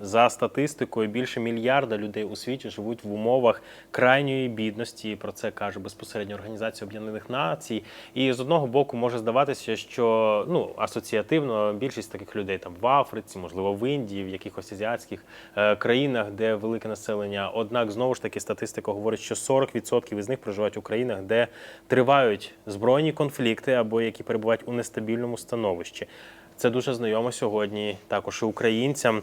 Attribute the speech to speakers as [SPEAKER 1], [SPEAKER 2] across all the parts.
[SPEAKER 1] За статистикою, більше мільярда людей у світі живуть в умовах крайньої бідності. Про це каже безпосередньо Організація Об'єднаних Націй. І з одного боку може здаватися, що ну асоціативно більшість таких людей там в Африці, можливо, в Індії, в якихось азіатських е, країнах, де велике населення. Однак знову ж таки статистика говорить, що 40% із них проживають у країнах, де тривають збройні конфлікти або які перебувають у нестабільному становищі. Це дуже знайомо сьогодні також і українцям.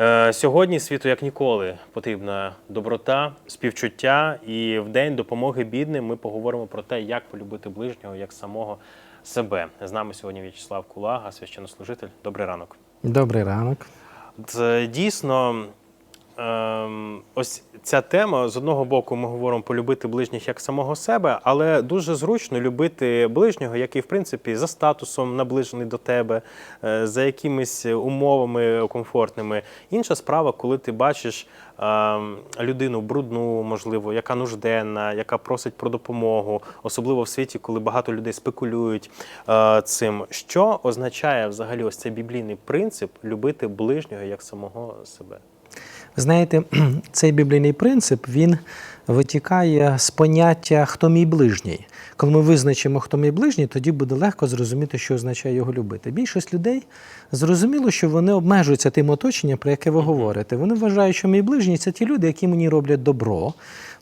[SPEAKER 1] Е, Сьогодні світу як ніколи потрібна доброта, співчуття. І в день допомоги бідним ми поговоримо про те, як полюбити ближнього, як самого себе. З нами сьогодні В'ячеслав Кулага, священнослужитель. Добрий ранок.
[SPEAKER 2] Добрий ранок.
[SPEAKER 1] Е, Дійсно, ем, ось ця тема з одного боку, ми говоримо полюбити ближніх як самого себе, але дуже зручно любити ближнього, який, в принципі, за статусом наближений до тебе, е, за якимись умовами комфортними. Інша справа, коли ти бачиш ем, людину брудну, можливо, яка нужденна, яка просить про допомогу, особливо в світі, коли багато людей спекулюють е, цим. Що означає взагалі ось цей біблійний принцип любити ближнього як самого себе?
[SPEAKER 2] Знаєте, цей біблійний принцип він витікає з поняття хто мій ближній. Коли ми визначимо, хто мій ближній, тоді буде легко зрозуміти, що означає його любити. Більшість людей зрозуміло, що вони обмежуються тим оточенням, про яке ви говорите. Вони вважають, що мій ближній це ті люди, які мені роблять добро,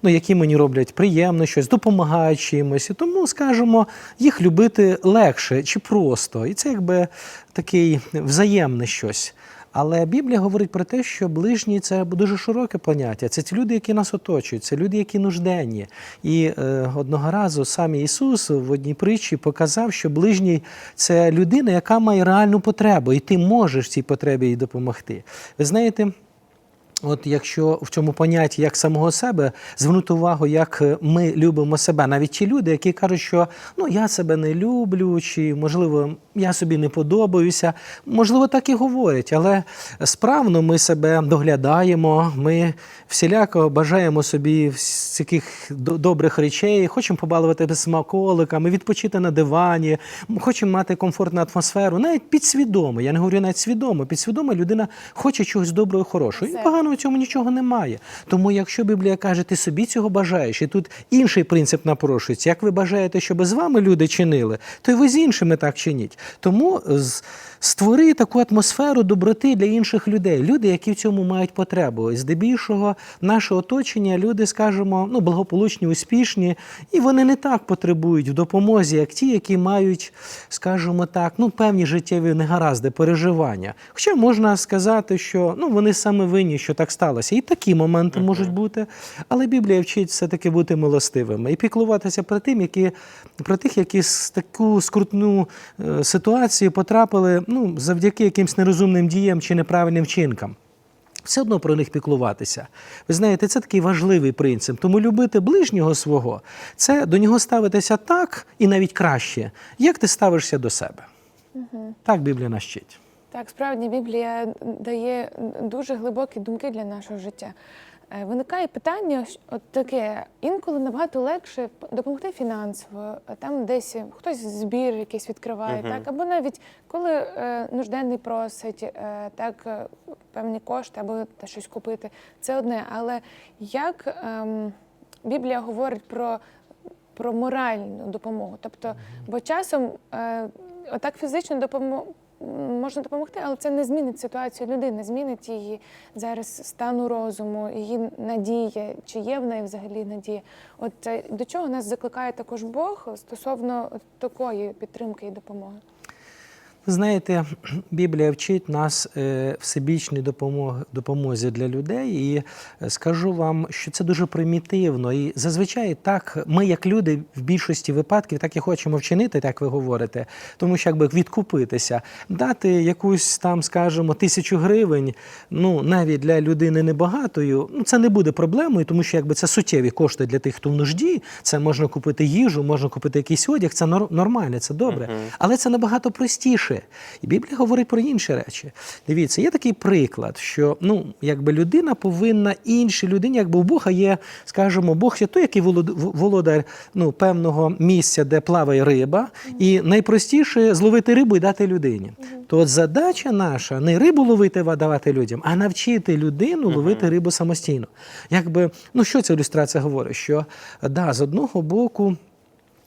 [SPEAKER 2] ну які мені роблять приємно щось, допомагають чимось. І тому, скажімо, їх любити легше чи просто. І це якби такий взаємне щось. Але Біблія говорить про те, що ближні це дуже широке поняття. Це ті люди, які нас оточують, це люди, які нужденні. І е, одного разу сам Ісус в одній притчі показав, що ближній це людина, яка має реальну потребу, і ти можеш цій потребі їй допомогти. Ви знаєте. От якщо в цьому понятті як самого себе звернути увагу, як ми любимо себе, навіть ті люди, які кажуть, що ну я себе не люблю, чи можливо я собі не подобаюся, можливо, так і говорять, але справно ми себе доглядаємо, ми всіляко бажаємо собі до- добрих речей, хочемо побалувати смаколиками, відпочити на дивані, хочемо мати комфортну атмосферу, навіть підсвідомо. Я не говорю навіть свідомо. Підсвідомо людина хоче чогось доброго і хорошого. І
[SPEAKER 3] Це-
[SPEAKER 2] в цьому нічого немає. Тому, якщо Біблія каже, ти собі цього бажаєш, і тут інший принцип напрошується, як ви бажаєте, щоб з вами люди чинили, то й ви з іншими так чиніть. Тому з- створи таку атмосферу доброти для інших людей, люди, які в цьому мають потребу. Здебільшого наше оточення, люди, скажімо, ну, благополучні, успішні, і вони не так потребують в допомозі, як ті, які мають, скажімо так, ну, певні життєві негаразди, переживання. Хоча можна сказати, що ну, вони саме винні, що так сталося. І такі моменти можуть бути. Але Біблія вчить все-таки бути милостивими і піклуватися про тим, які про тих, які з таку скрутну е, ситуацію потрапили ну, завдяки якимсь нерозумним діям чи неправильним вчинкам. Все одно про них піклуватися. Ви знаєте, це такий важливий принцип. Тому любити ближнього свого це до нього ставитися так і навіть краще, як ти ставишся до себе. Так Біблія нас вчить.
[SPEAKER 3] Так, справді Біблія дає дуже глибокі думки для нашого життя. Е, Виникає питання, от таке, інколи набагато легше допомогти фінансово, там десь хтось збір якийсь відкриває,
[SPEAKER 1] Мгм.
[SPEAKER 3] так, або навіть коли е, нужденний просить е, так, е, певні кошти, або та щось купити. Це одне. Але як ем, Біблія говорить про, про моральну допомогу? Тобто, бо часом е, отак фізично допомогу. Можна допомогти, але це не змінить ситуацію людини, змінить її зараз стану розуму, її надія, чи є в неї взагалі надія. От е, до чого нас закликає також Бог стосовно такої підтримки і допомоги.
[SPEAKER 2] Ви знаєте, Біблія вчить нас е, всебічній допомоги, допомозі для людей, і е, скажу вам, що це дуже примітивно. І зазвичай так, ми, як люди, в більшості випадків так і хочемо вчинити, так ви говорите, тому що якби відкупитися, дати якусь там, скажімо, тисячу гривень, ну навіть для людини небагатою, ну це не буде проблемою, тому що якби це суттєві кошти для тих, хто в нужді. Це можна купити їжу, можна купити якийсь одяг, це нор- нормально, це добре. Але це набагато простіше інше. І Біблія говорить про інші речі. Дивіться, є такий приклад, що ну, якби людина повинна іншій людині, якби у Бога є, скажімо, Бог є той, який володар ну, певного місця, де плаває риба, і найпростіше зловити рибу і дати людині. То от задача наша не рибу ловити ва- давати людям, а навчити людину ловити рибу самостійно. Якби, ну що ця ілюстрація говорить? Що да, з одного боку.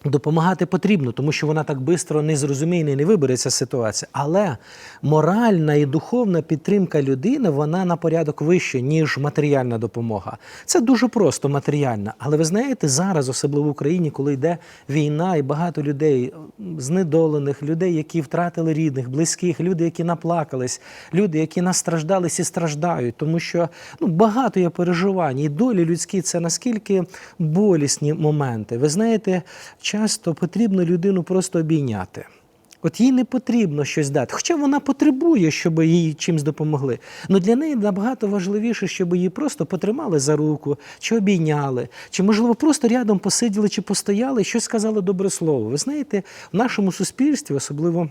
[SPEAKER 2] Допомагати потрібно, тому що вона так швидко не зрозуміє і не вибереться з ситуації. Але моральна і духовна підтримка людини вона на порядок вище, ніж матеріальна допомога. Це дуже просто матеріальна. Але ви знаєте, зараз, особливо в Україні, коли йде війна, і багато людей знедолених, людей, які втратили рідних, близьких, люди, які наплакались, люди, які настраждались і страждають, тому що ну, багато є переживань, і долі людські це наскільки болісні моменти. Ви знаєте, часто потрібно людину просто обійняти. От їй не потрібно щось дати, хоча вона потребує, щоб їй чимось допомогли. Але для неї набагато важливіше, щоб її просто потримали за руку, чи обійняли, чи, можливо, просто рядом посиділи чи постояли і щось сказали добре слово. Ви знаєте, в нашому суспільстві, особливо.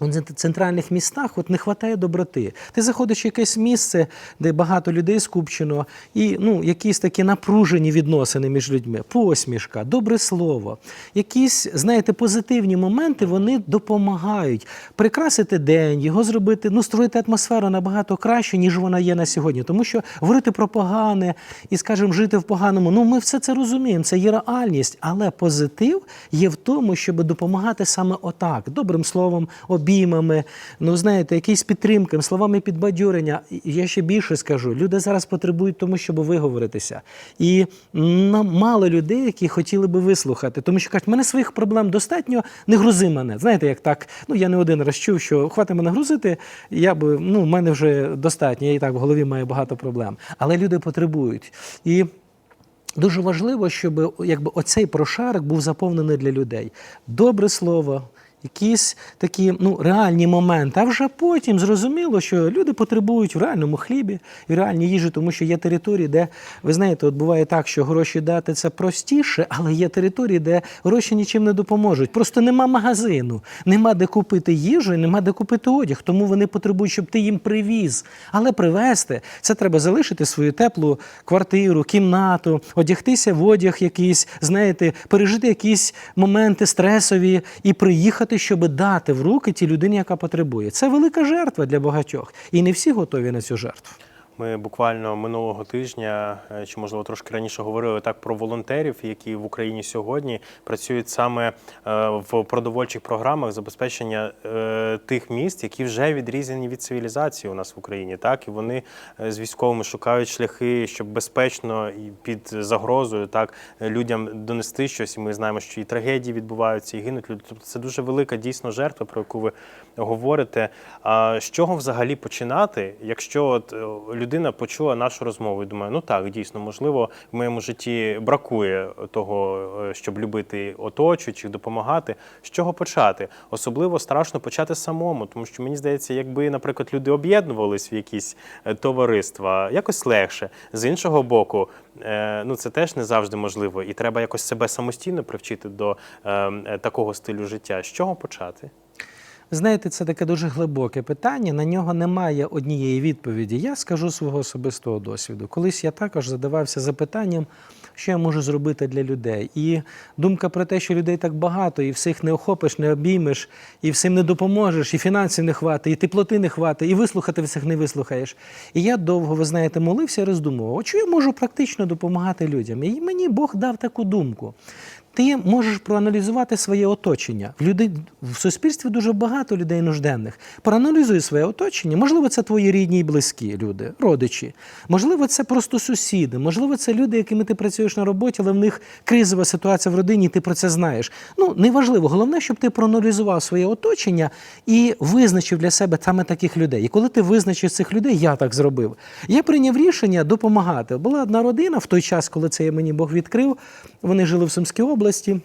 [SPEAKER 2] В центральних містах от не вистачає доброти. Ти заходиш в якесь місце, де багато людей скупчено, і ну, якісь такі напружені відносини між людьми, посмішка, добре слово, якісь, знаєте, позитивні моменти вони допомагають прикрасити день, його зробити, ну, створити атмосферу набагато краще, ніж вона є на сьогодні. Тому що говорити про погане і, скажімо, жити в поганому, ну ми все це розуміємо, це є реальність, але позитив є в тому, щоб допомагати саме отак, добрим словом, обіймами, ну знаєте, якісь підтримками, словами підбадьорення. Я ще більше скажу. Люди зараз потребують тому, щоб виговоритися. І мало людей, які хотіли би вислухати, тому що кажуть, мене своїх проблем достатньо, не грузи мене. Знаєте, як так? Ну я не один раз чув, що хватить мене грузити, я би ну, в мене вже достатньо, я і так в голові маю багато проблем. Але люди потребують. І Дуже важливо, щоб якби оцей прошарок був заповнений для людей. Добре слово, якісь такі ну, реальні моменти. А вже потім зрозуміло, що люди потребують в реальному хлібі в реальній їжі, тому що є території, де ви знаєте, от буває так, що гроші дати це простіше, але є території, де гроші нічим не допоможуть. Просто нема магазину, нема де купити їжу, і нема де купити одяг. Тому вони потребують, щоб ти їм привіз. Але привезти це треба залишити свою теплу квартиру, кімнату, одягтися в одяг якийсь, знаєте, пережити якісь моменти стресові і приїхати, щоб дати в руки тій людині, яка потребує. Це велика жертва для багатьох. І не всі готові на цю жертву.
[SPEAKER 1] Ми буквально минулого тижня, е, чи можливо трошки раніше говорили так про волонтерів, які в Україні сьогодні працюють саме е, в продовольчих програмах забезпечення е, тих міст, які вже відрізані від цивілізації у нас в Україні. Так і вони з військовими шукають шляхи, щоб безпечно і під загрозою так людям донести щось. І ми знаємо, що і трагедії відбуваються, і гинуть люди. Тобто це дуже велика дійсно жертва, про яку ви говорите. А з чого взагалі починати, якщо от е, людина почула нашу розмову і думає, ну так, дійсно, можливо, в моєму житті бракує того, е, щоб любити оточуючих, допомагати. З чого почати? Особливо страшно почати самому, тому що мені здається, якби, наприклад, люди об'єднувались в якісь е, товариства, якось легше. З іншого боку, е, ну це теж не завжди можливо, і треба якось себе самостійно привчити до е, е, такого стилю життя. З чого почати?
[SPEAKER 2] Знаєте, це таке дуже глибоке питання. На нього немає однієї відповіді. Я скажу свого особистого досвіду. Колись я також задавався запитанням, що я можу зробити для людей. І думка про те, що людей так багато, і всіх не охопиш, не обіймеш, і всім не допоможеш, і фінансів не хватить, і теплоти не хватить, і вислухати всіх не вислухаєш. І я довго, ви знаєте, молився і роздумував, «От що я можу практично допомагати людям. І мені Бог дав таку думку. Ти можеш проаналізувати своє оточення. В людей в суспільстві дуже багато людей нужденних. Проаналізуй своє оточення. Можливо, це твої рідні і близькі люди, родичі. Можливо, це просто сусіди. Можливо, це люди, якими ти працюєш на роботі, але в них кризова ситуація в родині, і ти про це знаєш. Ну неважливо. Головне, щоб ти проаналізував своє оточення і визначив для себе саме таких людей. І коли ти визначив цих людей, я так зробив. Я прийняв рішення допомагати. Була одна родина в той час, коли це мені Бог відкрив. Вони жили в Сумській області.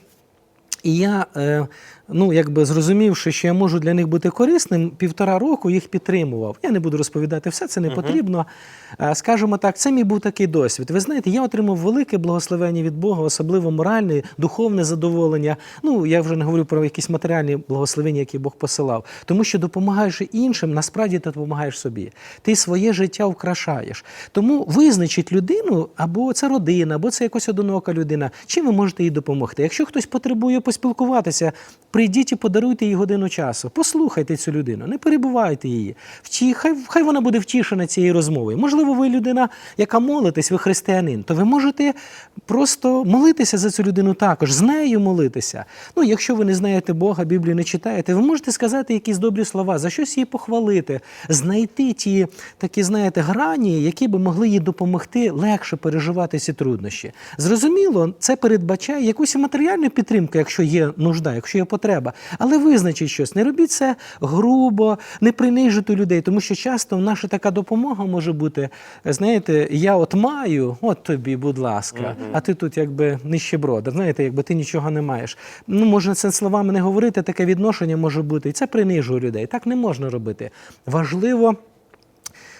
[SPEAKER 2] І я е, ну якби зрозумівши, що я можу для них бути корисним, півтора року їх підтримував. Я не буду розповідати все, це не потрібно. Е, Скажімо так, це мій був такий досвід. Ви знаєте, я отримав велике благословення від Бога, особливо моральне, духовне задоволення. Ну я вже не говорю про якісь матеріальні благословення, які Бог посилав. Тому що допомагаєш іншим, насправді ти допомагаєш собі. Ти своє життя вкрашаєш. Тому визначить людину, або це родина, або це якась одинока людина. Чим ви можете їй допомогти? Якщо хтось потребує поспілкуватися, прийдіть і подаруйте їй годину часу. Послухайте цю людину, не перебувайте її. Вчі, хай, хай вона буде втішена цією розмовою. Можливо, ви людина, яка молитесь, ви християнин, то ви можете просто молитися за цю людину також, з нею молитися. Ну, якщо ви не знаєте Бога, Біблію не читаєте, ви можете сказати якісь добрі слова, за щось її похвалити, знайти ті такі, знаєте, грані, які би могли їй допомогти легше переживати ці труднощі. Зрозуміло, це передбачає якусь матеріальну підтримку, якщо є нужда, якщо є потреба. Але визначіть щось, не робіть це грубо, не принижуйте людей, тому що часто наша така допомога може бути, знаєте, я от маю, от тобі, будь ласка, а ти тут якби нищеброда, знаєте, якби ти нічого не маєш. Ну, можна це словами не говорити, таке відношення може бути, і це принижує людей. Так не можна робити. Важливо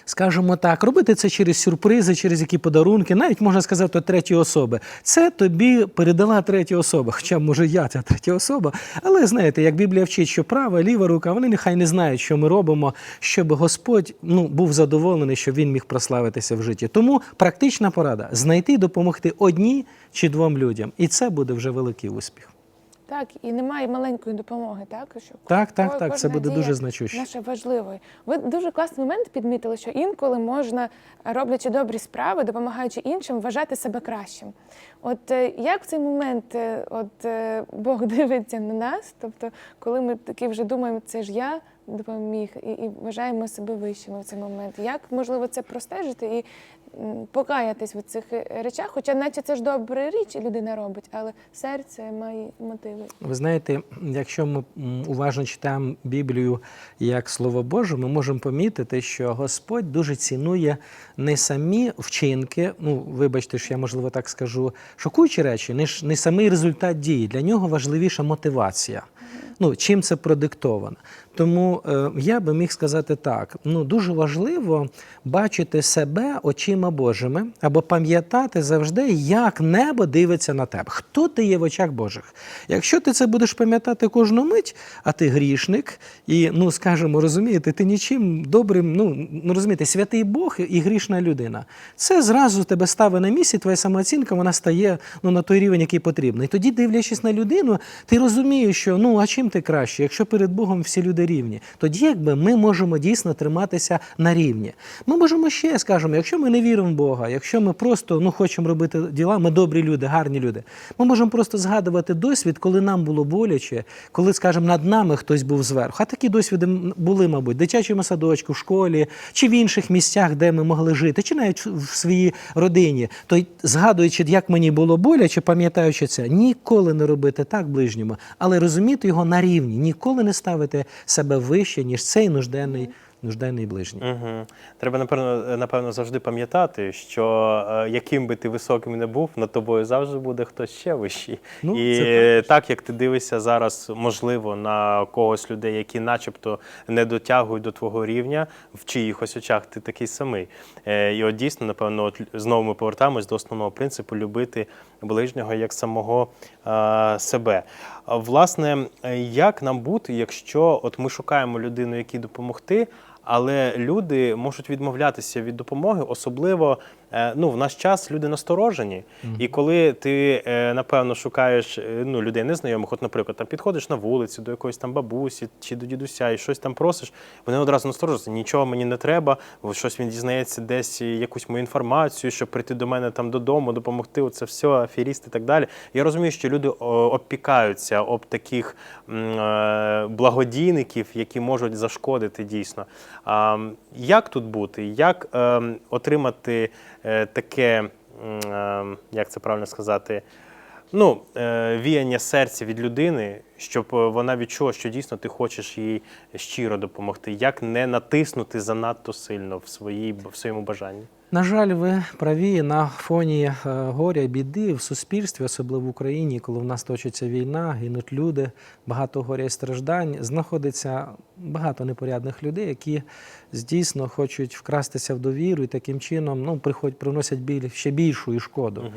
[SPEAKER 2] скажімо так, робити це через сюрпризи, через які подарунки, навіть можна сказати треті особи. Це тобі передала третя особа. Хоча, може, я ця третя особа. Але знаєте, як Біблія вчить, що права, ліва рука, вони нехай не знають, що ми робимо, щоб Господь ну, був задоволений, щоб він міг прославитися в житті. Тому практична порада знайти допомогти одній чи двом людям. І це буде вже великий успіх.
[SPEAKER 3] Так, і немає маленької допомоги, так? Що
[SPEAKER 2] Так, так, так, це буде дуже значуще.
[SPEAKER 3] Наша важливою. Ви дуже класний момент підмітили, що інколи можна, роблячи добрі справи, допомагаючи іншим, вважати себе кращим. От е, як в цей момент е, от, е, Бог дивиться на нас, тобто, коли ми такі вже думаємо, це ж я допоміг, і, і вважаємо себе вищими в цей момент. Як можливо це простежити і покаятись в цих е, речах? Хоча, наче це ж добра річ, людина робить, але серце має мотиви.
[SPEAKER 2] Ви знаєте, якщо ми уважно читаємо Біблію як Слово Боже, ми можемо помітити, що Господь дуже цінує не самі вчинки, ну вибачте, що я можливо так скажу, шокуючі речі, не, не самий результат дії. Для нього важливіша мотивація. Ну, чим це продиктовано. Тому е, я би міг сказати так: ну дуже важливо бачити себе очима Божими або пам'ятати завжди, як небо дивиться на тебе. Хто ти є в очах Божих? Якщо ти це будеш пам'ятати кожну мить, а ти грішник, і ну скажімо, розумієте, ти нічим добрим, ну розумієте, святий Бог і грішна людина. Це зразу тебе ставить на місці, твоя самооцінка вона стає ну на той рівень, який потрібно. І тоді, дивлячись на людину, ти розумієш, що ну а чим ти краще, якщо перед Богом всі люди рівні, тоді якби ми можемо дійсно триматися на рівні. Ми можемо ще скажемо, якщо ми не віримо в Бога, якщо ми просто ну хочемо робити діла, ми добрі люди, гарні люди. Ми можемо просто згадувати досвід, коли нам було боляче, коли, скажімо, над нами хтось був зверху. А такі досвіди були, мабуть, в дитячому садочку, в школі чи в інших місцях, де ми могли жити, чи навіть в своїй родині. То згадуючи, як мені було боляче, пам'ятаючи це, ніколи не робити так ближньому, але розуміти його на рівні, ніколи не ставити себе вище, ніж цей нужденний, нужденний ближній.
[SPEAKER 1] Угу. Треба напевно, напевно завжди пам'ятати, що е, яким би ти високим не був, над тобою завжди буде хтось ще вищий.
[SPEAKER 2] Ну,
[SPEAKER 1] І
[SPEAKER 2] це
[SPEAKER 1] так як ти дивишся зараз, можливо, на когось людей, які, начебто, не дотягують до твого рівня, в чиїхось очах ти такий самий. Е, І от дійсно, напевно, от знову ми повертаємось до основного принципу любити ближнього як самого е, себе. Власне, як нам бути, якщо от ми шукаємо людину, якій допомогти, але люди можуть відмовлятися від допомоги, особливо ну, в наш час люди насторожені. І коли ти, е, напевно, шукаєш е, ну, людей незнайомих, от, наприклад, там підходиш на вулицю до якоїсь там бабусі чи до дідуся і щось там просиш, вони одразу насторожуються, нічого мені не треба, щось він дізнається десь якусь мою інформацію, щоб прийти до мене там додому, допомогти. Оце все, аферісти і так далі. Я розумію, що люди обпікаються об таких е, благодійників, які можуть зашкодити дійсно. А, як тут бути? Як е, отримати е, таке, е, як це правильно сказати? Ну, е, віяння серця від людини, щоб е, вона відчула, що дійсно ти хочеш їй щиро допомогти? Як не натиснути занадто сильно в, своїй, в своєму бажанні?
[SPEAKER 2] На жаль, ви праві на фоні е, горя, біди в суспільстві, особливо в Україні, коли в нас точиться війна, гинуть люди, багато горя і страждань, знаходиться багато непорядних людей, які дійсно хочуть вкрастися в довіру і таким чином ну, приходять, приносять біль, ще більшу і шкоду.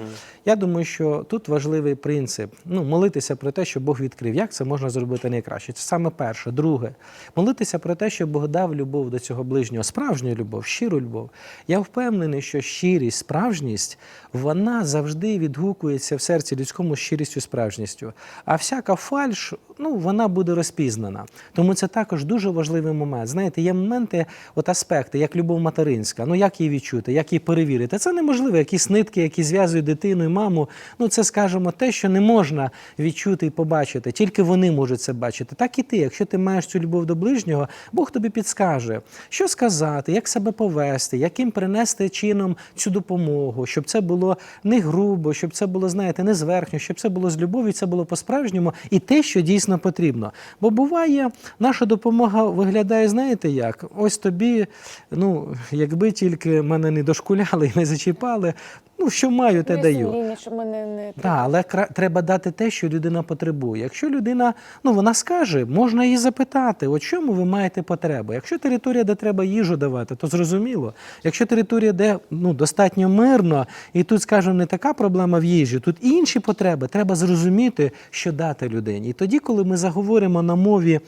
[SPEAKER 2] Я думаю, що тут важливий принцип ну, молитися про те, що Бог відкрив. Як це можна зробити найкраще? Це саме перше. Друге, молитися про те, що Бог дав любов до цього ближнього, справжню любов, щиру любов. Я впевнений, що щирість, справжність, вона завжди відгукується в серці людському щирістю, справжністю. А всяка фальш, ну, вона буде розпізнана. Тому це також дуже важливий момент. Знаєте, є моменти, от аспекти, як любов материнська. Ну як її відчути, як її перевірити? Це неможливо. Якісь нитки, які зв'язують дитину і маму. Ну це скажімо, те, що не можна відчути і побачити. Тільки вони можуть це бачити. Так і ти, якщо ти маєш цю любов до ближнього, Бог тобі підскаже, що сказати, як себе повести, яким принести чином цю допомогу, щоб це було не грубо, щоб це було, знаєте, не зверхньо, щоб це було з любов'ю, це було по-справжньому, і те, що дійсно потрібно. Бо буває, наша допомога виглядає, знаєте як? Ось тобі, ну, якби тільки мене не дошкуляли і не зачіпали, ну що маю, те даю.
[SPEAKER 3] сумління, щоб мене не
[SPEAKER 2] Так, але кра- треба дати те, що людина потребує. Якщо людина, ну вона скаже, можна її запитати, от чому ви маєте потребу. Якщо територія, де треба їжу давати, то зрозуміло. Якщо територія, де ну достатньо мирно, і тут, скажімо, не така проблема в їжі, тут інші потреби, треба зрозуміти, що дати людині. І тоді, коли ми заговоримо на мові.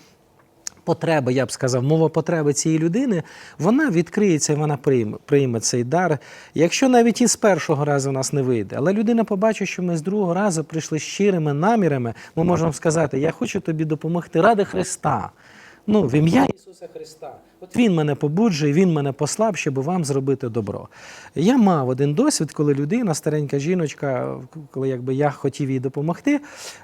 [SPEAKER 2] Потреби, я б сказав, мова потреби цієї людини, вона відкриється і вона прийме, прийме цей дар. Якщо навіть і з першого разу у нас не вийде, але людина побачить, що ми з другого разу прийшли щирими намірами, ми можемо сказати: Я хочу тобі допомогти ради Христа. Ну, в ім'я Ісуса Христа. От Він мене побуджує, Він мене послав, щоб вам зробити добро. Я мав один досвід, коли людина, старенька жіночка, коли якби я хотів їй допомогти,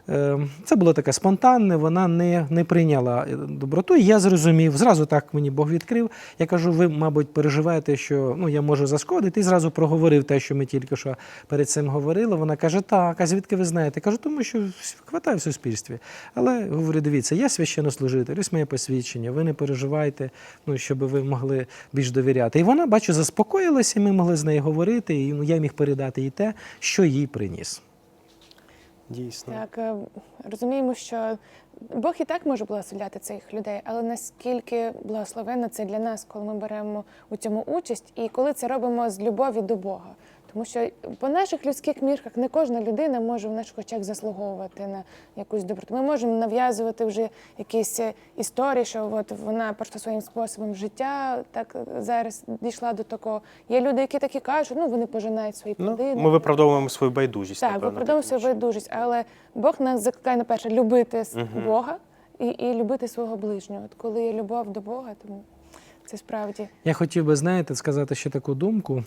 [SPEAKER 2] е, це було таке спонтанне, вона не, не прийняла е, доброту. І я зрозумів, зразу так мені Бог відкрив. Я кажу, ви, мабуть, переживаєте, що ну, я можу зашкодити. І зразу проговорив те, що ми тільки що перед цим говорили. Вона каже, так, а звідки ви знаєте? Кажу, тому що хватає в суспільстві. Але говорю, дивіться, я священнослужитель, ось моє посвідчення, ви не переживайте, ну, щоб ви могли більш довіряти. І вона, бачу, заспокоїлася, і ми могли з нею говорити, і ну, я міг передати їй те, що їй приніс.
[SPEAKER 1] Дійсно.
[SPEAKER 3] Так, е, розуміємо, що Бог і так може благословляти цих людей, але наскільки благословенно це для нас, коли ми беремо у цьому участь, і коли це робимо з любові до Бога. Тому що по наших людських мірках не кожна людина може в наших очах заслуговувати на якусь доброту. Ми можемо нав'язувати вже якісь е, історії, що от вона просто своїм способом життя так е, зараз дійшла до такого. Є люди, які так і кажуть, ну вони пожинають свої
[SPEAKER 1] Ну,
[SPEAKER 3] плоди.
[SPEAKER 1] ми виправдовуємо свою байдужість.
[SPEAKER 3] Так, виправдовуємо свою байдужість, але Бог нас закликає на перше любити с- Бога і, і любити свого ближнього. От коли є любов до Бога, тому це справді
[SPEAKER 2] Я хотів би, знаєте, сказати ще таку думку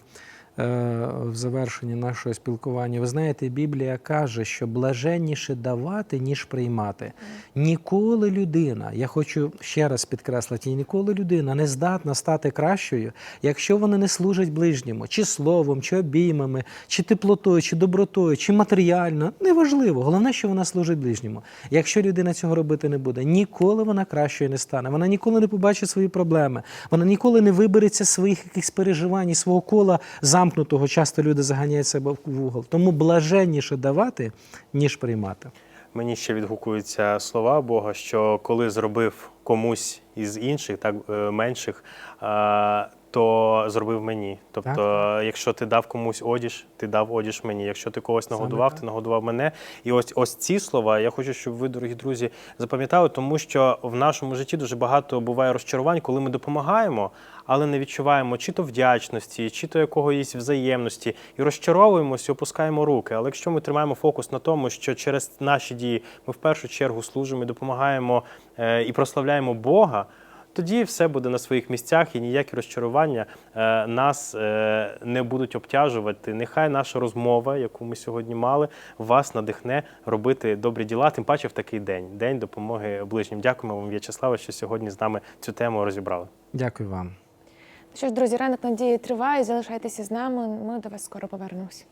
[SPEAKER 2] в завершенні нашого спілкування. Ви знаєте, Біблія каже, що блаженніше давати, ніж приймати. Ніколи людина, я хочу ще раз підкреслити, ніколи людина не здатна стати кращою, якщо вона не служить ближньому, чи словом, чи обіймами, чи теплотою, чи добротою, чи матеріально. Неважливо. Головне, що вона служить ближньому. Якщо людина цього робити не буде, ніколи вона кращою не стане. Вона ніколи не побачить свої проблеми. Вона ніколи не вибереться з своїх якихось переживань, свого кола замкнутого. Часто люди заганяють себе в угол. Тому блаженніше давати, ніж приймати.
[SPEAKER 1] Мені ще відгукуються слова Бога, що коли зробив комусь із інших, так е, менших, то зробив мені. Тобто, якщо ти дав комусь одіж, ти дав одіж мені. Якщо ти когось нагодував,
[SPEAKER 2] так.
[SPEAKER 1] ти нагодував мене. І ось ось ці слова я хочу, щоб ви, дорогі друзі, запам'ятали, тому що в нашому житті дуже багато буває розчарувань, коли ми допомагаємо, але не відчуваємо чи то вдячності, чи то якогось взаємності, і розчаровуємося, і опускаємо руки. Але якщо ми тримаємо фокус на тому, що через наші дії ми в першу чергу служимо і допомагаємо е, і прославляємо Бога. Тоді все буде на своїх місцях і ніякі розчарування е, нас е, не будуть обтяжувати. Нехай наша розмова, яку ми сьогодні мали, вас надихне робити добрі діла, тим паче в такий день день допомоги ближнім. Дякуємо вам, В'ячеславе, що сьогодні з нами цю тему розібрали.
[SPEAKER 2] Дякую вам.
[SPEAKER 3] Що ж, друзі, ранок надії триває. Залишайтеся з нами. Ми до вас скоро повернемось.